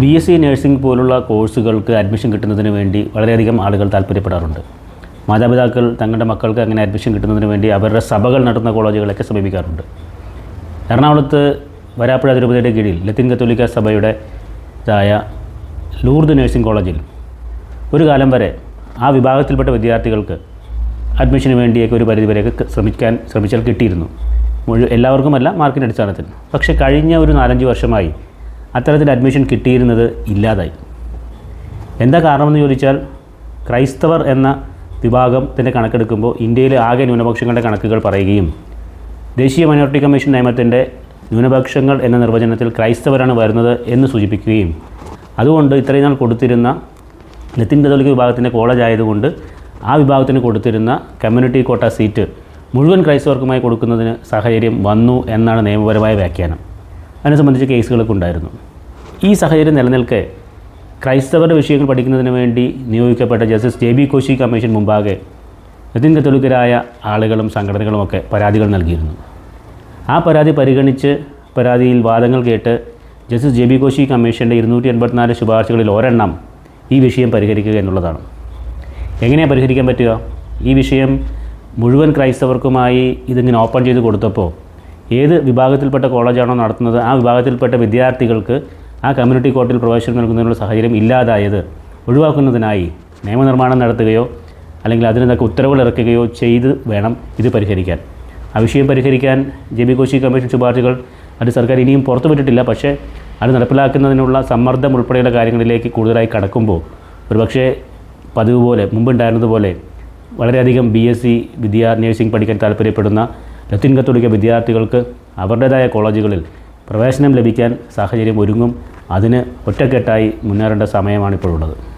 B S C nursing പോലുള്ള കോഴ്സുകൾക്ക് admission കിട്ടുന്നതിന് വേണ്ടി വളരെയധികം ആളുകൾ താല്പര്യപ്പെടാറുണ്ട്. മാതാപിതാക്കൾ തങ്ങളുടെ മക്കൾക്ക് അങ്ങനെ അഡ്മിഷൻ കിട്ടുന്നതിന് വേണ്ടി അവരുടെ സഭകൾ നടത്തുന്ന കോളേജുകളൊക്കെ സമീപിക്കാറുണ്ട്. എറണാകുളത്ത് വരാപ്പുഴ തിരുപതിയുടെ കീഴിൽ ലത്തീൻ കത്തോലിക്ക സഭയുടെ ഇതായ ലൂർദ് നഴ്സിംഗ് കോളേജിൽ ഒരു കാലം വരെ ആ വിഭാഗത്തിൽപ്പെട്ട വിദ്യാർത്ഥികൾക്ക് അഡ്മിഷന് വേണ്ടിയൊക്കെ ഒരു പരിധിവരെയൊക്കെ ശ്രമിക്കാൻ ശ്രമിച്ചാൽ കിട്ടിയിരുന്നു. മുഴു എല്ലാവർക്കുമല്ല മാർക്കിന്റെ അടിസ്ഥാനത്തിൽ. പക്ഷേ കഴിഞ്ഞ ഒരു നാലഞ്ച് വർഷമായി അത്തരത്തിൽ അഡ്മിഷൻ കിട്ടിയിരുന്നത് ഇല്ലാതായി. എന്താ കാരണമെന്ന് ചോദിച്ചാൽ ക്രൈസ്തവർ എന്ന വിഭാഗത്തിന്റെ കണക്കെടുക്കുമ്പോൾ ഇന്ത്യയിലെ ആകെ ന്യൂനപക്ഷങ്ങളുടെ കണക്കുകൾ പറയുകയും ദേശീയ മൈനോറിറ്റി കമ്മീഷൻ നിയമത്തിന്റെ ന്യൂനപക്ഷങ്ങൾ എന്ന നിർവചനത്തിൽ ക്രൈസ്തവരാണ് വരുന്നത് എന്ന് സൂചിപ്പിക്കുകയും അതുകൊണ്ട് ഇത്രയും നാൾ കൊടുത്തിരുന്ന ലത്തിൻ കത്തോലിക്ക വിഭാഗത്തിന്റെ കോളേജ് ആയതുകൊണ്ട് ആ വിഭാഗത്തിന് കൊടുത്തിരുന്ന കമ്മ്യൂണിറ്റി കോട്ട സീറ്റ് മുഴുവൻ ക്രൈസ്തവർക്കുമായി കൊടുക്കുന്നതിന് സാഹചര്യം വന്നു എന്നാണ് നിയമപരമായ വ്യാഖ്യാനം. അതിനെ സംബന്ധിച്ച് കേസുകളൊക്കെ ഉണ്ടായിരുന്നു. ഈ സാഹചര്യം നിലനിൽക്കെ ക്രൈസ്തവരുടെ വിഷയങ്ങൾ പഠിക്കുന്നതിന് വേണ്ടി നിയോഗിക്കപ്പെട്ട justice J B Koshy commission മുമ്പാകെ നിതിൻ കത്തോലിക്കരായ ആളുകളും സംഘടനകളുമൊക്കെ പരാതികൾ നൽകിയിരുന്നു. ആ പരാതി പരിഗണിച്ച് പരാതിയിൽ വാദങ്ങൾ കേട്ട് ജസ്റ്റിസ് ജെ ബി കോശി കമ്മീഷന്റെ ഇരുന്നൂറ്റി എൺപത്തിനാല് ശുപാർശകളിൽ ഒരെണ്ണം ഈ വിഷയം പരിഹരിക്കുക എന്നുള്ളതാണ്. എങ്ങനെയാണ് പരിഹരിക്കാൻ പറ്റുക? ഈ വിഷയം മുഴുവൻ ക്രൈസ്തവർക്കുമായി ഇതിങ്ങനെ ഓപ്പൺ ചെയ്ത് കൊടുത്തപ്പോൾ ഏത് വിഭാഗത്തിൽപ്പെട്ട കോളേജാണോ നടത്തുന്നത് ആ വിഭാഗത്തിൽപ്പെട്ട വിദ്യാർത്ഥികൾക്ക് ആ കമ്മ്യൂണിറ്റി കോർട്ടിൽ പ്രവേശനം നൽകുന്നതിനുള്ള സാഹചര്യം ഇല്ലാതായത് ഒഴിവാക്കുന്നതിനായി നിയമനിർമ്മാണം നടത്തുകയോ അല്ലെങ്കിൽ അതിനൊക്കെ ഉത്തരവുകൾ ഇറക്കുകയോ ചെയ്ത് വേണം ഇത് പരിഹരിക്കാൻ. ആ വിഷയം പരിഹരിക്കാൻ ജെ ബി കോശി കമ്മീഷൻ ശുപാർശകൾ അത് സർക്കാർ ഇനിയും പുറത്തുവിട്ടിട്ടില്ല പക്ഷേ അത് നടപ്പിലാക്കുന്നതിനുള്ള സമ്മർദ്ദം ഉൾപ്പെടെയുള്ള കാര്യങ്ങളിലേക്ക് കൂടുതലായി കടക്കുമ്പോൾ ഒരുപക്ഷേ പതിവ് പോലെ മുമ്പുണ്ടായിരുന്നതുപോലെ വളരെയധികം ബി എസ് സി വിദ്യ നഴ്സിംഗ് പഠിക്കാൻ താല്പര്യപ്പെടുന്ന ലത്തീൻ കത്തോലിക്ക വിദ്യാർത്ഥികൾക്ക് അവരുടേതായ കോളേജുകളിൽ പ്രവേശനം ലഭിക്കാൻ സാഹചര്യം ഒരുങ്ങും. അതിന് ഒറ്റക്കെട്ടായി മുന്നേറേണ്ട സമയമാണ് ഇപ്പോഴുള്ളത്